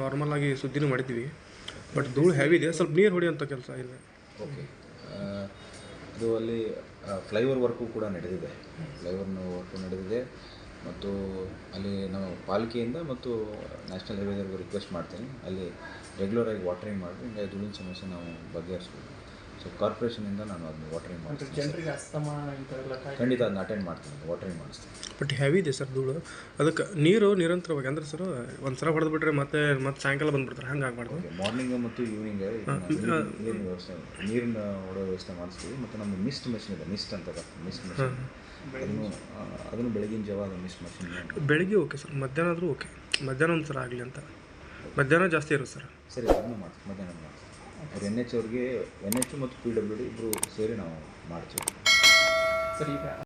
Normal ಆಗಿ ಸುದ್ದಿನೂ ಮಾಡಿದ್ವಿ but ಧೂಳು ಹೆವಿ ಇದೆ. ಸ್ವಲ್ಪ ನೀರು ಹೊಡೆಯುವಂಥ ಕೆಲಸ ಇಲ್ಲ ಓಕೆ ಅದು ಅಲ್ಲಿ ಫ್ಲೈಓವರ್ ವರ್ಕು ಕೂಡ ನಡೆದಿದೆ. ಫ್ಲೈಓವರ್ ವರ್ಕು ನಡೆದಿದೆ. ಮತ್ತು ಅಲ್ಲಿ ನಾವು ಪಾಲಿಕೆಯಿಂದ ಮತ್ತು ನ್ಯಾಷನಲ್ ಹೈವೇದವರೆಗೂ ರಿಕ್ವೆಸ್ಟ್ ಮಾಡ್ತೀನಿ. ಅಲ್ಲಿ ರೆಗ್ಯುಲರ್ ಆಗಿ ವಾಟರಿಂಗ್ ಮಾಡಿ ಹಿಂಗೆ ಧೂಳಿನ ಸಮಸ್ಯೆ ನಾವು ಬಗೆಹರಿಸ್ಬೋದು ಸೊ ಕಾರ್ಪೊರೇಷನಿಂದ ನಾನು ಅದನ್ನ ವಾಟರಿಂಗ್ ಮಾಡ್ತೀನಿ ಖಂಡಿತ ಅದನ್ನ ಅಟೆಂಡ್ ಮಾಡ್ತೀನಿ ವಾಟರಿಂಗ್ ಮಾಡಿಸ್ತೀನಿ. ಬಟ್ ಹೆವಿ ಇದೆ ಸರ್ ಧೂಳು. ಅದಕ್ಕೆ ನೀರು ನಿರಂತರವಾಗಿ ಅಂದ್ರೆ ಸರ್ ಒಂದು ಸಲ ಹೊಡೆದ್ಬಿಟ್ರೆ ಮತ್ತೆ ಮತ್ತೆ ಸಾಯಂಕಾಲ ಬಂದ್ಬಿಡ್ತಾರೆ ಹಂಗೆ ಆಗ್ಬಾರ್ದು. ಮಾರ್ನಿಂಗ್ ಮತ್ತು ಈವ್ನಿಂಗ್ ನೀರಿನ ವ್ಯವಸ್ಥೆ ನೀರಿನ ಹೊಡೋ ವ್ಯವಸ್ಥೆ ಮಾಡಿಸ್ತೀವಿ ಮತ್ತು ನಮ್ಮ ಮಿಸ್ಟ್ ಮೆಷಿನ್ ಇದೆ ಮಿಸ್ಟ್ ಅಂತ ಮಿಸ್ಟ್ ಮೆಷಿನ್ ಅದನ್ನು ಅದನ್ನು ಬೆಳಗಿನ ಜಾವ ಅದು ಮಿಸ್ ಮೆಷಿನ್ ಬೆಳಿಗ್ಗೆ ಓಕೆ ಸರ್ ಮಧ್ಯಾಹ್ನ ಆದರೂ ಓಕೆ ಮಧ್ಯಾಹ್ನ ಒಂದು ಸಲ ಆಗಲಿ ಅಂತ. ಮಧ್ಯಾಹ್ನ ಜಾಸ್ತಿ ಇರುತ್ತೆ ಸರ್ ಸರಿ ಅದನ್ನು ಮಾಡ್ತೀವಿ ಮಧ್ಯಾಹ್ನ ಮಾಡ್ತೀವಿ ಅವ್ರು ಎನ್ ಎಚ್ ಅವ್ರಿಗೆ, ಎನ್ ಎಚ್ ಮತ್ತು ಪಿ ಡಬ್ಲ್ಯೂ ಡಿ ಇಬ್ಬರು ಸೇರಿ ನಾವು ಮಾಡ್ತೀವಿ. ಸರಿ, ಈಗ